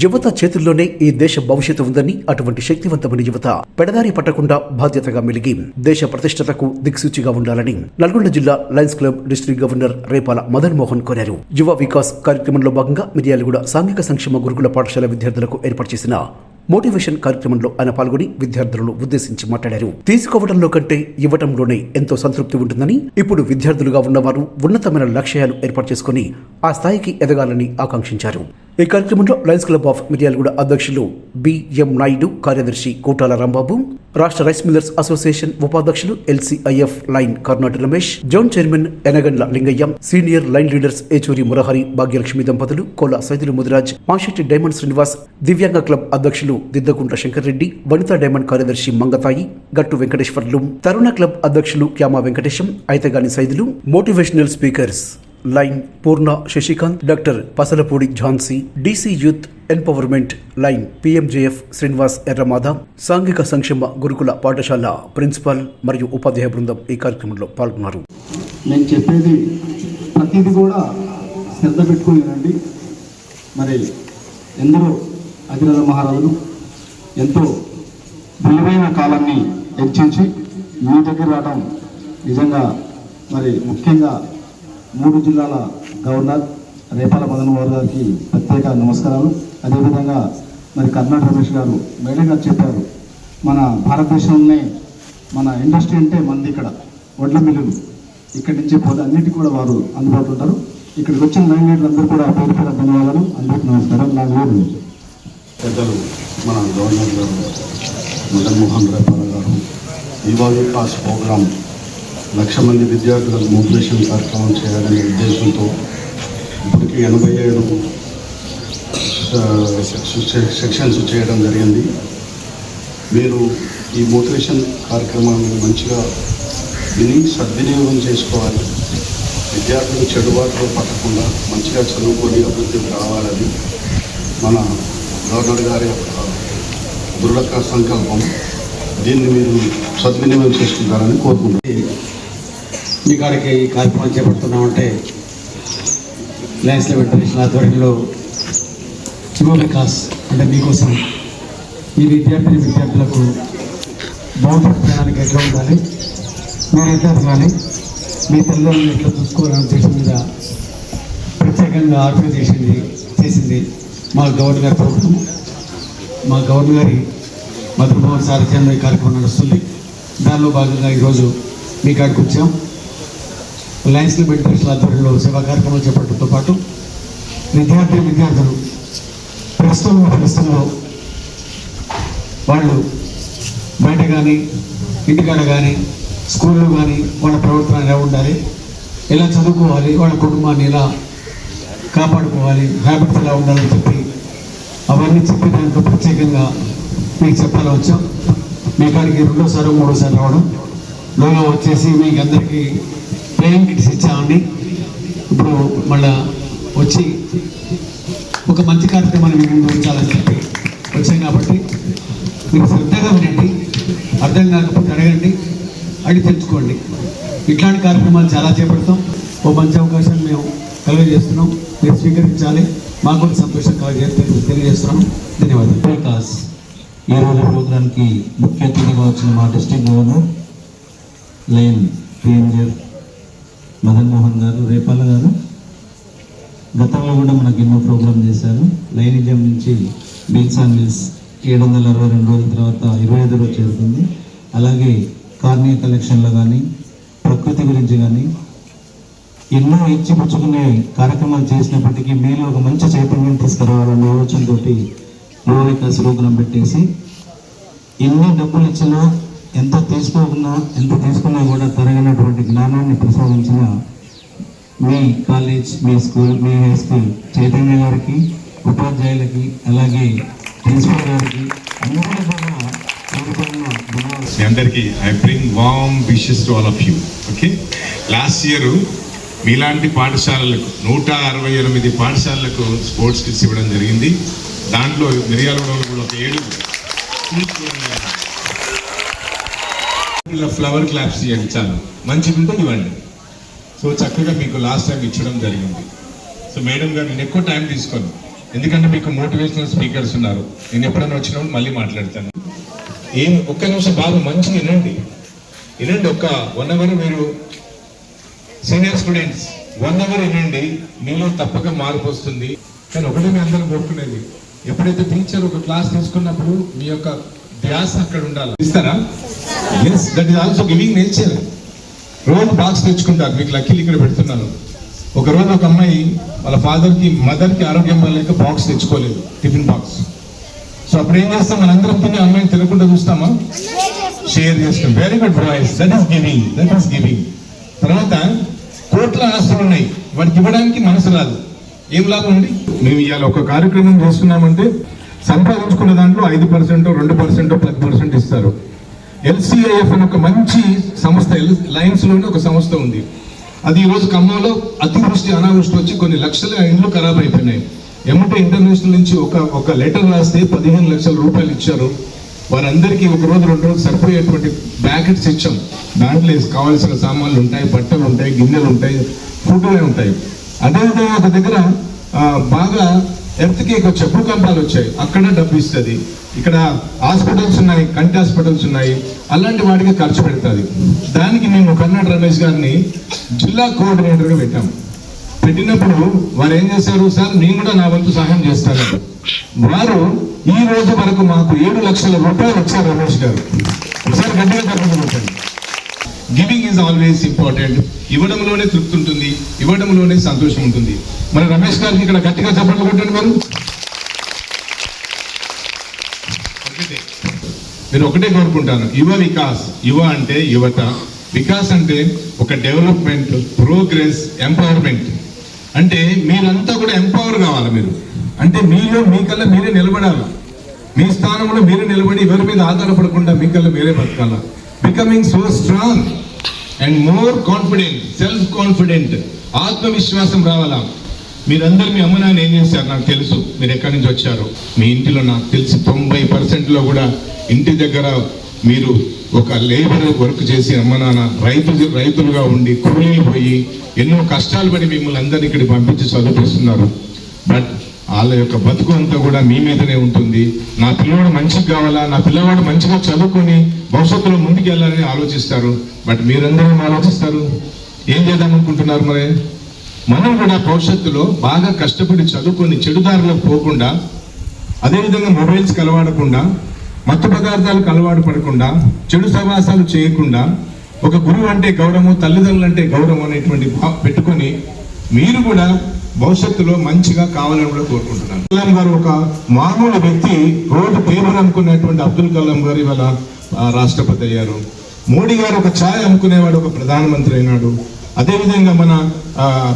యువత చేతుల్లోనే ఈ దేశ భవిష్యత్తు ఉందని అటువంటి శక్తివంతమైన యువత పెడదారి పట్టకుండా బాధ్యతగా మెలిగి దేశ ప్రతిష్టతకు దిక్సూచిగా ఉండాలని నల్గొండ జిల్లా Lions Club district governor Repala Madan Mohan కోరారు. యువ వికాస్ కార్యక్రమంలో భాగంగా మిర్యాలగూడ సాంఘిక సంక్షేమ గురుకుల పాఠశాల విద్యార్థులకు ఏర్పాటు చేసిన మోటివేషన్ కార్యక్రమంలో ఆయన పాల్గొని విద్యార్థులను ఉద్దేశించి మాట్లాడారు. తీసుకోవడంలో కంటే ఇవ్వటంలోనే ఎంతో సంతృప్తి ఉంటుందని ఇప్పుడు విద్యార్థులుగా ఉన్నవారు ఉన్నతమైన లక్ష్యాలు ఏర్పాటు చేసుకుని ఆ స్థాయికి ఎదగాలని ఆకాంక్షించారు. ఈ కార్యక్రమంలో లయన్స్ క్లబ్ ఆఫ్ మిర్యాలగూడ అధ్యక్షులు బిఎం నాయుడు కార్యదర్శి కోటాల రాంబాబు రాష్ట్ర రైస్ మిల్లర్స్ అసోసియేషన్ ఉపాధ్యక్షులు LCIF lion Karnati Ramesh zone chairman Enagandla Lingaiah senior lion leaders Yechuri Murahari Bhagyalakshmi దంపతులు కోల సైదులు ముదిరాజ్ మాషెట్టి డైమండ్ శ్రీనివాస్ దివ్యాంగ క్లబ్ అధ్యక్షులు దిద్దకుంట్ల శంకర్ రెడ్డి వనితా డైమండ్ కార్యదర్శి మంగతాయి గట్టు వెంకటేశ్వర్లు తరుణ క్లబ్ అధ్యక్షులు Kyama Venkatesham Aitagani Saidulu motivational speakers lion Purna Shashikanth doctor Pasalapudi Jhansi DC youth empowerment lion PMJF Srinivas Erramadha సాంఘిక సంక్షేమ గురుకుల పాఠశాల principal మరియు ఉపాధ్యాయ బృందం ఈ కార్యక్రమంలో పాల్గొన్నారు. నేను చెప్పేది ప్రతిదీ కూడా శ్రద్ధ పెట్టుకుని మరి ఎందరో అధిరాజ మహారాజులు ఎంతో విలువైన కాలాన్ని హెచ్చించి మీ దగ్గర రావడం నిజంగా మరి ముఖ్యంగా మూడు జిల్లాల గవర్నర్ రేపాల మదన్ మోహన్ గారికి ప్రత్యేక నమస్కారాలు. అదేవిధంగా మరి కర్ణాటక రమేష్ గారు మేడం గారు చెప్పారు మన భారతదేశంలోనే మన ఇండస్ట్రీ అంటే మంది ఇక్కడ వడ్ల మిల్లులు. ఇక్కడి నుంచి పోతే అన్నిటికీ కూడా వారు అందుబాటులో ఉంటారు. ఇక్కడికి వచ్చిన లాంగ్వేజ్ అందరూ కూడా పేరు పేరు ధన్యవాదాలు. అందరికీ నమస్కారం. నా పేరు పెద్దలు మన గవర్నర్ గారు మదన్ మోహన్ రేపాల గారు. యువ వికాస్ ప్రోగ్రాం లక్ష మంది విద్యార్థులకు మోటివేషన్ కార్యక్రమం చేయాలనే ఉద్దేశంతో ఇప్పటికీ ఎనభై ఏడు సెక్షన్స్ చేయడం జరిగింది. మీరు ఈ మోటివేషన్ కార్యక్రమాన్ని మంచిగా విని సద్వినియోగం చేసుకోవాలి. విద్యార్థులు చెడుబాటులో పట్టకుండా మంచిగా చదువుకొని అభివృద్ధికి రావాలని మన గవర్నర్ గారి యొక్క దృఢ సంకల్పం. దీన్ని మీరు సద్వినియోగం చేసుకుంటారని కోరుకుంటున్నాను మీ కాడికి ఈ కార్యక్రమం చేపడుతున్నామంటే లయన్స్ లెవెన్ ట్రెడిషనల్ ఆధ్వర్యంలో యువ వికాస్ అంటే మీకోసం ఈ విద్యార్థిని విద్యార్థులకు భౌతిక ప్రయాణానికి ఎట్లా ఉండాలి? మీరు ఎట్లా తినాలి మీ తల్లిదండ్రులను ఎట్లా చూసుకోవాలనే ఉద్దేశం మీద ప్రత్యేకంగా ఆర్గనైజ్ చేసింది చేసింది మా గవర్నర్ గారి ప్రభుత్వం మా గవర్నర్ గారి మధురభవన్ సారథ్యంలో ఈ కార్యక్రమం నడుస్తుంది. దానిలో భాగంగా ఈరోజు మీ కాడికి వచ్చాం. లయన్స్ లిమిట్ ట్రస్ట్ల ఆధ్వర్యంలో సేవా కార్యక్రమాలు చేపట్టడంతో పాటు విద్యార్థి విద్యార్థులు ప్రస్తుతం ప్రస్తుతంలో పరిస్థితుల్లో వాళ్ళు బయట కానీ ఇంటికాడ కానీ స్కూల్లో కానీ వాళ్ళ ప్రవర్తన ఎలా ఉండాలి ఎలా చదువుకోవాలి వాళ్ళ కుటుంబాన్ని ఎలా కాపాడుకోవాలి హ్యాబిట్స్ ఎలా ఉండాలని చెప్పి అవన్నీ చెప్పి దాంట్లో ప్రత్యేకంగా మీకు చెప్పాలని వచ్చాం? మీ కాడికి రెండోసారి మూడోసారి రావడం. లోగా వచ్చేసి మీకు అందరికీ ప్లేయింగ్ కిట్స్ ఇచ్చామండి ఇప్పుడు మళ్ళా వచ్చి ఒక మంచి కార్యక్రమాన్ని మీరు ఉంచాలని చెప్పి వచ్చాం కాబట్టి మీరు శ్రద్ధగా వినండి అర్థం కాకపోతే అడగండి అడిగి తెలుసుకోండి. ఇట్లాంటి కార్యక్రమాలు చాలా చేపడతాం. ఓ మంచి అవకాశం మేము కలుగజేస్తున్నాం మీరు స్వీకరించాలి. మాకు కూడా సంతోషం కలుగజేస్తే తెలియజేస్తున్నాం. ధన్యవాదాలు. వికాస్ ఈ రోజు ప్రోగ్రాంకి ముఖ్య అతిథిగా వచ్చిన మా district governor lion PMJF Madan Mohan గారు రేపాల గారు. గతంలో కూడా మనకు ఎన్నో ప్రోగ్రామ్ చేశారు. లైనిజం నుంచి బీల్స్ అండ్ మిల్స్ ఏడు వందల అరవై రెండు రోజుల తర్వాత ఇరవై ఐదు రోజు చేరుతుంది. అలాగే కార్నియా కలెక్షన్లో కానీ ప్రకృతి గురించి కానీ ఎన్నో ఇచ్చి పుచ్చుకునే కార్యక్రమాలు చేసినప్పటికీ మీలో ఒక మంచి చైతన్యం తీసుకురావాలన్న ఆలోచనతోటి యువ వికాస్ ప్రోగ్రాం పెట్టేసి ఎన్ని డబ్బులు ఇచ్చినా ఎంత తీసుకోకున్నా ఎంత తీసుకున్నా కూడా తరగినటువంటి జ్ఞానాన్ని ప్రసాదించిన మీ కాలేజ్ మీ స్కూల్ మీ హై స్కూల్ చైతన్య గారికి ఉపాధ్యాయులకి అలాగే ప్రిన్సిపల్ గారికి అందరికీ కూడా అందరికీ I bring warm wishes to all of you okay? Last year మీలాంటి పాఠశాలలకు నూట అరవై ఎనిమిది పాఠశాలలకు స్పోర్ట్స్ కిట్స్ ఇవ్వడం జరిగింది. దాంట్లో మిర్యాలగూడలో కూడా ఒక ఏడు. ఇలా ఫ్లవర్ క్లాప్స్ చేయండి చాలు. మంచిగా ఉంటే ఇవ్వండి. సో చక్కగా మీకు లాస్ట్ టైం ఇచ్చడం జరిగింది. సో మేడం గారు నేను ఎక్కువ టైం తీసుకోను. ఎందుకంటే మీకు మోటివేషనల్ స్పీకర్స్ ఉన్నారు. నేను ఎప్పుడైనా వచ్చినప్పుడు మళ్ళీ మాట్లాడతాను. ఏం ఒక్క నిమిషం బాగా మంచిగా వినండి. వినండి ఒక్క వన్ అవర్ మీరు సీనియర్ స్టూడెంట్స్ వన్ అవర్ వినండి. మీలో తప్పక మార్పు వస్తుంది. కానీ ఒకటే మీ అందరం కోరుకునేది. ఎప్పుడైతే టీచర్ ఒక క్లాస్ తీసుకున్నప్పుడు మీ యొక్క ధ్యాస అక్కడ ఉండాలి. ఇస్తారా? Yes that is also giving nature రోజు బాక్స్ తెచ్చుకుంటారు. మీకు లక్కీలు ఇక్కడ పెడుతున్నాను ఒక రోజు ఒక అమ్మాయి వాళ్ళ ఫాదర్కి మదర్కి ఆరోగ్యం బాగాలేక బాక్స్ తెచ్చుకోలేదు. టిఫిన్ బాక్స్ సో అప్పుడు ఏం చేస్తాం? మనందరం తిని అమ్మాయిని తినకుండా చూస్తామా? షేర్ చేస్తాం very good voice that is giving that is giving తర్వాత కోట్ల ఆస్తులు ఉన్నాయి. వాటికి ఇవ్వడానికి మనసు రాదు. ఏం లాభం అండి? మేము ఇవాళ ఒక కార్యక్రమం చేస్తున్నామంటే సంపాదించుకున్న దాంట్లో ఐదు పర్సెంట్ రెండు పర్సెంట్ పది పర్సెంట్ ఇస్తారు. ఎల్సిఐఎఫ్ అని ఒక మంచి సంస్థ లైన్స్లోనే ఒక సంస్థ ఉంది. అది ఈరోజు ఖమ్మంలో అతివృష్టి అనావృష్టి వచ్చి కొన్ని లక్షల ఇండ్లు ఖరాబ్ అయిపోయినాయి. ఎమ్మటే ఇంటర్నేషనల్ నుంచి ఒక ఒక లెటర్ రాస్తే పదిహేను లక్షల రూపాయలు ఇచ్చారు. వారందరికీ ఒక రోజు రెండు రోజులు సరిపోయేటువంటి బ్యాకెట్స్ ఇచ్చాం. దాంట్లో కావాల్సిన సామాన్లు ఉంటాయి బట్టలు ఉంటాయి గిన్నెలు ఉంటాయి ఫుడ్లే ఉంటాయి. అదేవిధంగా ఒక దగ్గర బాగా ఎర్త్ కేక్ వచ్చాయి కంపాలు వచ్చాయి. అక్కడ డబ్బు ఇస్తుంది. ఇక్కడ హాస్పిటల్స్ ఉన్నాయి కంటి హాస్పిటల్స్ ఉన్నాయి. అలాంటి వాటికి ఖర్చు పెడుతుంది. దానికి మేము కర్ణాట రమేష్ గారిని జిల్లా కోఆర్డినేటర్గా పెట్టాము పెట్టినప్పుడు వారు ఏం చేశారు? సార్ నేను కూడా నా వంతు సహాయం చేస్తాను. వారు ఈ రోజు వరకు మాకు ఏడు లక్షల రూపాయలు వచ్చారు రమేష్ గారు. ఒకసారి గట్టిగా కట్టుకుంటాను గివింగ్ ఈజ్ ఆల్వేస్ ఇంపార్టెంట్ ఇవ్వడంలోనే తృప్తి ఉంటుంది. ఇవ్వడంలోనే సంతోషం ఉంటుంది. మరి రమేష్ గారికి ఇక్కడ గట్టిగా చెప్పండి కొట్టండి మీరు. నేను ఒకటే కోరుకుంటాను యువ వికాస్ యువ అంటే యువత వికాస్ అంటే ఒక డెవలప్మెంట్ ప్రోగ్రెస్ ఎంపవర్మెంట్ అంటే మీరంతా కూడా ఎంపవర్ కావాలి మీరు. అంటే మీలో మీకల్లా మీరే నిలబడాలి? మీ స్థానంలో మీరే నిలబడి ఎవరి మీద ఆధారపడకుండా మీకల్లా మీరే బతకాల? Becoming so strong and more confident self confident ఆత్మవిశ్వాసం రావాలా? మీరందరూ మీ అమ్మ నాన్న ఏం చేశారు? నాకు తెలుసు. మీరు ఎక్కడి నుంచి వచ్చారు? మీ ఇంటిలో నాకు తెలిసి తొంభై పర్సెంట్లో కూడా ఇంటి దగ్గర మీరు ఒక లేబర్ వర్క్ చేసి అమ్మ నాన్న రైతు రైతులుగా ఉండి కూలీలు పోయి ఎన్నో కష్టాలు పడి మిమ్మల్ని అందరినీ ఇక్కడ పంపించి చదివిస్తున్నారు బట్ వాళ్ళ యొక్క బతుకు అంతా కూడా మీ మీదనే ఉంటుంది. నా పిల్లవాడు మంచిగా కావాలా? నా పిల్లవాడు మంచిగా చదువుకొని భవిష్యత్తులో ముందుకు వెళ్ళాలని ఆలోచిస్తారు. బట్ మీరందరూ ఆలోచిస్తారు? ఏం చేద్దాం అనుకుంటున్నారు మరి? మనం కూడా భవిష్యత్తులో బాగా కష్టపడి చదువుకొని చెడుదారులకు పోకుండా అదేవిధంగా మొబైల్స్ కలవాడకుండా మత్తు పదార్థాలకు అలవాటు పడకుండా చెడు సవాసాలు చేయకుండా ఒక గురువు అంటే గౌరవం తల్లిదండ్రులు అంటే గౌరవం అనేటువంటి పెట్టుకొని మీరు కూడా భవిష్యత్తులో మంచిగా కావాలని కూడా కోరుకుంటున్నాను. కలాం గారు ఒక మామూలు వ్యక్తి రోడ్డు పేపర్ అనుకునేటువంటి అబ్దుల్ కలాం గారు ఇవాళ రాష్ట్రపతి అయ్యారు. మోడీ గారు ఒక ఛాయ్ అమ్ముకునేవాడు ఒక ప్రధానమంత్రి అయినాడు. అదేవిధంగా మన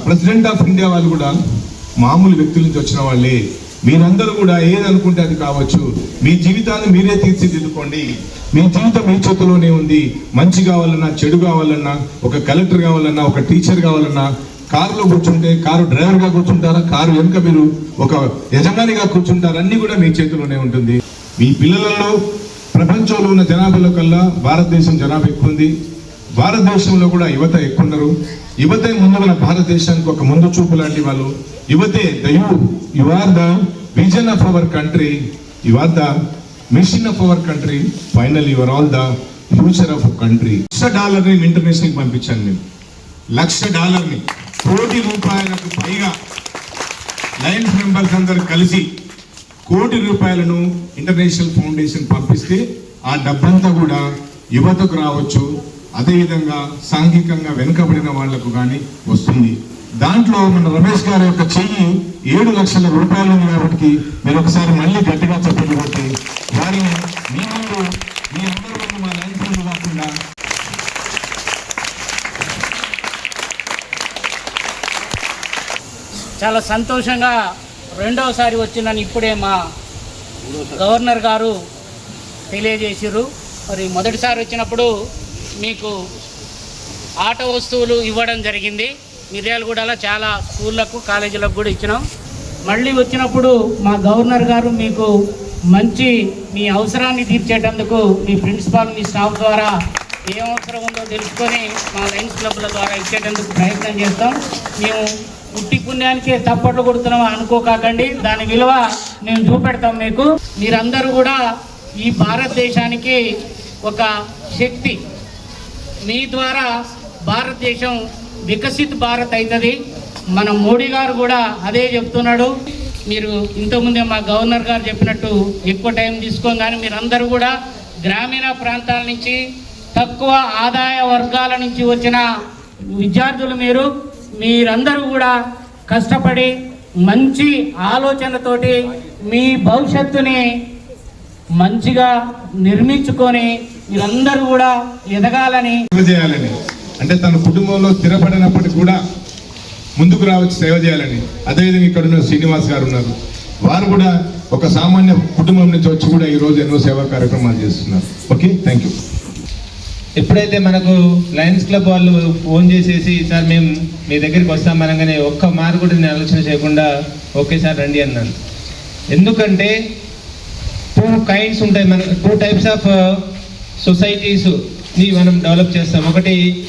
ప్రెసిడెంట్ ఆఫ్ ఇండియా వాళ్ళు కూడా మామూలు వ్యక్తుల నుంచి వచ్చిన వాళ్ళే. మీరందరూ కూడా ఏదనుకుంటే అది కావచ్చు. మీ జీవితాన్ని మీరే తీర్చిదిద్దుకోండి. మీ జీవితం మీ చేతిలోనే ఉంది. మంచి కావాలన్నా చెడు కావాలన్నా ఒక కలెక్టర్ కావాలన్నా ఒక టీచర్ కావాలన్నా కారులో కూర్చుంటే కారు డ్రైవర్గా కూర్చుంటారా? కారు వెనుక మీరు ఒక యజమానిగా కూర్చుంటారా? అన్నీ కూడా మీ చేతిలోనే ఉంటుంది. మీ పిల్లలలో ప్రపంచంలో ఉన్న జనాభాలో కల్లా భారతదేశం జనాభా ఎక్కువ ఉంది. భారతదేశంలో కూడా యువత ఎక్కువ ఉన్నారు యువతే ముందు మన భారతదేశానికి ఒక ముందు చూపు లాంటి వాళ్ళు. యువతే the you you are the vision of our country you are the mission of our country final your all the future of country లక్ష డాలర్ని ఇంటర్నేషనల్ పంపించాను నేను. లక్ష డాలర్ని కోటి రూపాయలకు పైగా లయన్స్ మెంబర్స్ అందరు కలిసి కోటి రూపాయలను ఇంటర్నేషనల్ ఫౌండేషన్ పంపిస్తే ఆ డబ్బంతా కూడా యువతకు రావచ్చు. అదేవిధంగా సాంఘికంగా వెనుకబడిన వాళ్ళకు కానీ వస్తుంది. దాంట్లో మన రమేష్ గారి యొక్క చెయ్యి ఏడు లక్షల రూపాయలు ఉంది కాబట్టి మీరు ఒకసారి మళ్ళీ గట్టిగా చెప్పండి కొట్టి వారిని మీ ముందు మీ అందరి ముందు మా లైన్స్ కాకుండా చాలా సంతోషంగా రెండవసారి వచ్చిందని ఇప్పుడే మా గవర్నర్ గారు తెలియజేసిర్రు. మరి మొదటిసారి వచ్చినప్పుడు మీకు ఆట వస్తువులు ఇవ్వడం జరిగింది. మిర్యాలగూడలో చాలా స్కూళ్ళకు కాలేజీలకు కూడా ఇచ్చినాం. మళ్ళీ వచ్చినప్పుడు మా గవర్నర్ గారు మీకు మంచి మీ అవసరాన్ని తీర్చేటందుకు మీ ప్రిన్సిపాల్ మీ స్టాఫ్ ద్వారా ఏ అవసరం ఉందో తెలుసుకొని మా లైన్స్ క్లబ్ల ద్వారా ఇచ్చేటందుకు ప్రయత్నం చేస్తాం. మేము పుట్టి పుణ్యానికి తప్పట్లు కొడుతున్నాం అనుకోకాకండి. దాని విలువ మేము చూపెడతాం మీకు. మీరందరూ కూడా ఈ భారతదేశానికి ఒక శక్తి మీ ద్వారా భారతదేశం వికసిత్ భారత్ అవుతుంది మన మోడీ గారు కూడా అదే చెప్తున్నాడు. మీరు ఇంతకుముందే మా గవర్నర్ గారు చెప్పినట్టు ఎక్కువ టైం తీసుకోం కానీ మీరందరూ కూడా గ్రామీణ ప్రాంతాల నుంచి తక్కువ ఆదాయ వర్గాల నుంచి వచ్చిన విద్యార్థులు మీరు మీరందరూ కూడా కష్టపడి మంచి ఆలోచనతోటి మీ భవిష్యత్తుని మంచిగా నిర్మించుకొని మీరందరూ కూడా ఎదగాలని సేవ చేయాలని. అంటే తన కుటుంబంలో స్థిరపడినప్పటికీ కూడా ముందుకు రావచ్చు సేవ చేయాలని. అదేవిధంగా ఇక్కడ ఉన్న శ్రీనివాస్ గారు ఉన్నారు. వారు కూడా ఒక సామాన్య కుటుంబం నుంచి వచ్చి కూడా ఈ రోజు ఎన్నో సేవా కార్యక్రమాలు చేస్తున్నారు. ఓకే థ్యాంక్ యూ ఎప్పుడైతే మనకు లయన్స్ క్లబ్ వాళ్ళు ఫోన్ చేసేసి సార్ మేము మీ దగ్గరికి వస్తాం అనగానే ఒక్క మారు కూడా నేను ఆలోచన చేయకుండా ఓకే సార్ రండి అన్నాను. ఎందుకంటే టూ కైండ్స్ ఉంటాయి మన టూ టైప్స్ ఆఫ్ సొసైటీస్ని మనం డెవలప్ చేస్తాం. ఒకటి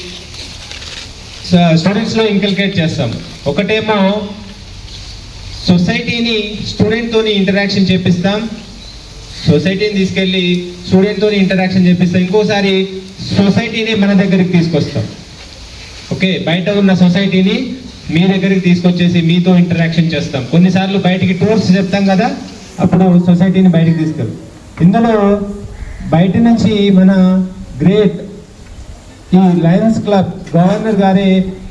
స్టూడెంట్స్లో ఇంకల్కేట్ చేస్తాం. ఒకటేమో సొసైటీని స్టూడెంట్తోని ఇంటరాక్షన్ చేపిస్తాం. సొసైటీని తీసుకెళ్ళి స్టూడెంట్తో ఇంటరాక్షన్ చేపిస్తాం. ఇంకోసారి సొసైటీని మన దగ్గరికి తీసుకొస్తాం. ఓకే బయట ఉన్న సొసైటీని మీ దగ్గరికి తీసుకొచ్చేసి మీతో ఇంటరాక్షన్ చేస్తాం. కొన్నిసార్లు బయటికి టూర్స్ చెప్తాం కదా అప్పుడు సొసైటీని బయటికి తీసుకెళ్తాం. ఇందులో బయట నుంచి మన గ్రేట్ ఈ లయన్స్ క్లబ్ గవర్నర్ గారే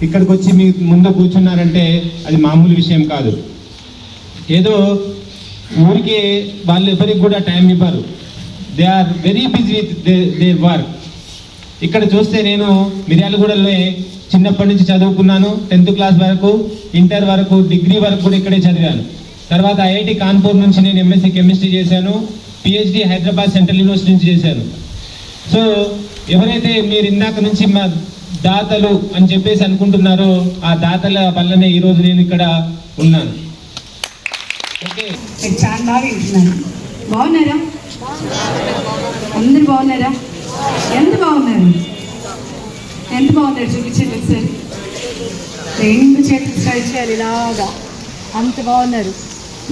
ఇక్కడికి వచ్చి మీ ముందు కూర్చున్నారంటే అది మామూలు విషయం కాదు. ఏదో ఊరికే వాళ్ళు ఎవరికి కూడా టైం ఇవ్వరు. They are very busy with they work. ఇక్కడ చూస్తే నేను మిర్యాలగూడలో చిన్నప్పటి నుంచి చదువుకున్నాను. టెన్త్ క్లాస్ వరకు ఇంటర్ వరకు డిగ్రీ వరకు కూడా ఇక్కడే చదివాను. తర్వాత ఐఐటి కాన్పూర్ నుంచి నేను ఎంఎస్సీ కెమిస్ట్రీ చేశాను. పిహెచ్డి హైదరాబాద్ సెంట్రల్ యూనివర్సిటీ నుంచి చేశాను సో ఎవరైతే మీరు ఇందాక నుంచి మా దాతలు అని చెప్పేసి అనుకుంటున్నారో ఆ దాతల వల్లనే ఈరోజు నేను ఇక్కడ ఉన్నాను. చాలా బాగా వింటున్నాను బాగున్నారా? అందరు బాగున్నారా? ఎంత బాగున్నారు? ఎంత బాగున్నారు? చూపించండి ఒకసారి. రెండు చేతులు స్ట్రైట్ చేయాలి ఇలాగా. అంత బాగున్నారు.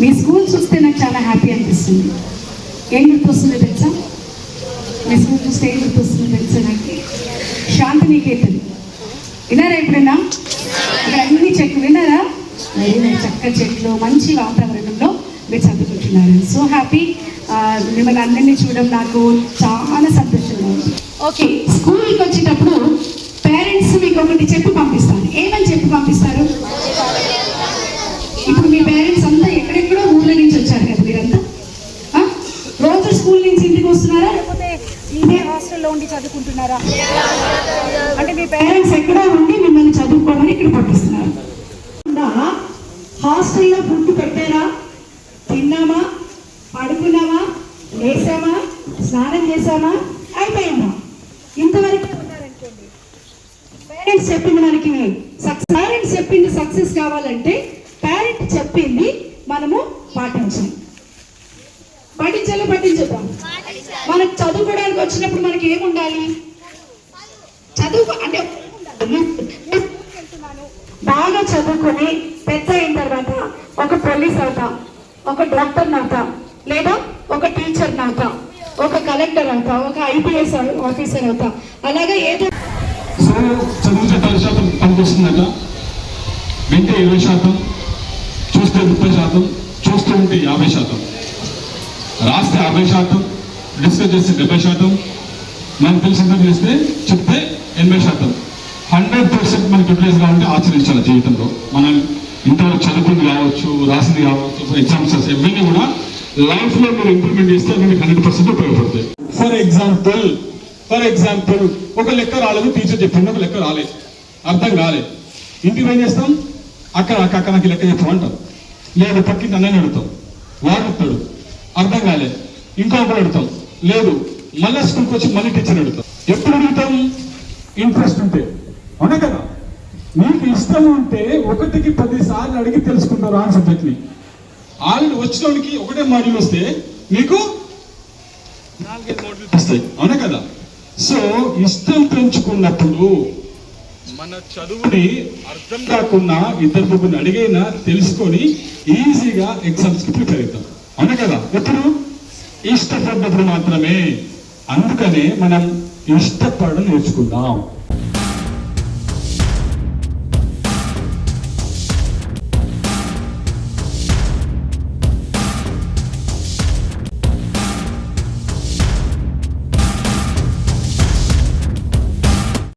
మీ స్కూల్ చూస్తే నాకు చాలా హ్యాపీ అనిపిస్తుంది. ఏం గుర్తొస్తుంది తెలుసా స్కూల్ చూస్తే ఏం గుర్తొస్తుంది తెలుసా నాకు. శాంతినికేతన్. విన్నారా ఎప్పుడైనా? ఇక్కడ అన్ని చెట్లు విన్నారా? చక్క చెట్లు మంచి వాతావరణంలో మీరు చదువుకుంటున్నారు. సో హ్యాపీ మిమ్మల్ని అందరినీ చూడడం నాకు చాలా సంతోషంగా ఉంది. ఓకే స్కూల్కి వచ్చేటప్పుడు పేరెంట్స్ మీకు ఒకటి చెప్పి పంపిస్తాను. ఏమని చెప్పి పంపిస్తారు? ఇప్పుడు మీ పేరెంట్స్ అంతా ఎక్కడెక్కడో ఊళ్ళ నుంచి వచ్చారు కదా మీరంతా ఆ? రోజు స్కూల్ నుంచి ఇంటికి వస్తున్నారా లేకపోతే ఇదే హాస్టల్లో ఉండి చదువుకుంటున్నారా? అంటే మీ పేరెంట్స్ ఎక్కడో ఉండి మిమ్మల్ని చదువుకోమని ఇక్కడ పంపిస్తున్నారు. హాస్టల్లో ఫుడ్ పెట్టారా? తిన్నామా? పడుకున్నామా? లేసామా? స్నానం చేసామా? అయిపోయిందా ఇంతవరకు ఉన్నారనుకోండి. పేరెంట్స్ చెప్పిన మనకి సక్సెస్. పేరెంట్స్ చెప్పింది సక్సెస్ కావాలంటే పేరెంట్ చెప్పింది మనము పాటించాలి. పాటించాలో పట్టించుతాం మనకు చదువుకోవడానికి వచ్చినప్పుడు మనకి ఏముండాలి? చదువు అంటే బాగా చదువుకొని పెద్ద అయిన తర్వాత ఒక పోలీస్ అవుతాం ఒక డాక్టర్ అవుతాం లేదా ఒక టీచర్ అవుతాం ఒక కలెక్టర్ అవుతాం ఒక ఐపీఎస్ ఆఫీసర్ అవుతాం. అలాగే ఏదో సో చదివితే పది శాతం పనికొస్తుందట. వింటే ఇరవై శాతం చూస్తే ముప్పై శాతం చూస్తూ ఉంటే యాభై శాతం. రాస్తే యాభై శాతం డిస్కస్ చేస్తే డెబ్బై శాతం. మనకు తెలిసినంత చేస్తే చెప్తే ఎనభై శాతం. హండ్రెడ్ పర్సెంట్ మనకి యూటిలైజ్ కావాలంటే ఆచరించాలి జీవితంలో. మనం ఇంతవరకు చదువుకుంది కావచ్చు రాసింది కావచ్చు ఎగ్జామ్స్ ఇవన్నీ కూడా లైఫ్లో మీరు ఇంప్లిమెంట్ చేస్తే మీకు హండ్రెడ్ పర్సెంట్ ఉపయోగపడతాయి. ఫర్ ఎగ్జాంపుల్ ఫర్ ఎగ్జాంపుల్ ఒక లెక్క రాలేదు టీచర్ చెప్పింది ఒక లెక్క రాలేదు అర్థం కాలేదు ఇంటికి ఏం చేస్తాం? అక్కడ అక్క అక్క నాకు లెక్క చెప్పమంటారు లేదు పక్కింటి అన్నని అడుగుతాం. వాడు అర్థం కాలేదు ఇంకొకటి అడుగుతాం. లేదు. మళ్ళీ స్కూల్కి వచ్చి మళ్ళీ టీచర్ అడుగుతాం. ఎప్పుడు అడుగుతాం ఇంట్రెస్ట్ ఉంటే. అవునా కదా? మీకు ఇష్టం ఉంటే ఒకటికి పది సార్లు అడిగి తెలుసుకుంటారు ఆ సబ్జెక్ట్ని ఆల్రెడీ వచ్చినోడికి ఒకటే మాడ్యూల్ వస్తే మీకు నాలుగైదు మోడల్ వస్తాయి. అవునా కదా? సో ఇష్టం పెంచుకున్నప్పుడు మన చదువుని అర్థం కాకుండా ఇద్దరు ముగ్గురు అడిగైనా తెలుసుకొని ఈజీగా ఎగ్జామ్స్కి ప్రిపేర్ అవుతాం. అవునా కదా? ఎప్పుడు? ఇష్టపడ్డప్పుడు మాత్రమే. అందుకనే మనం ఇష్టపడ నేర్చుకుందాం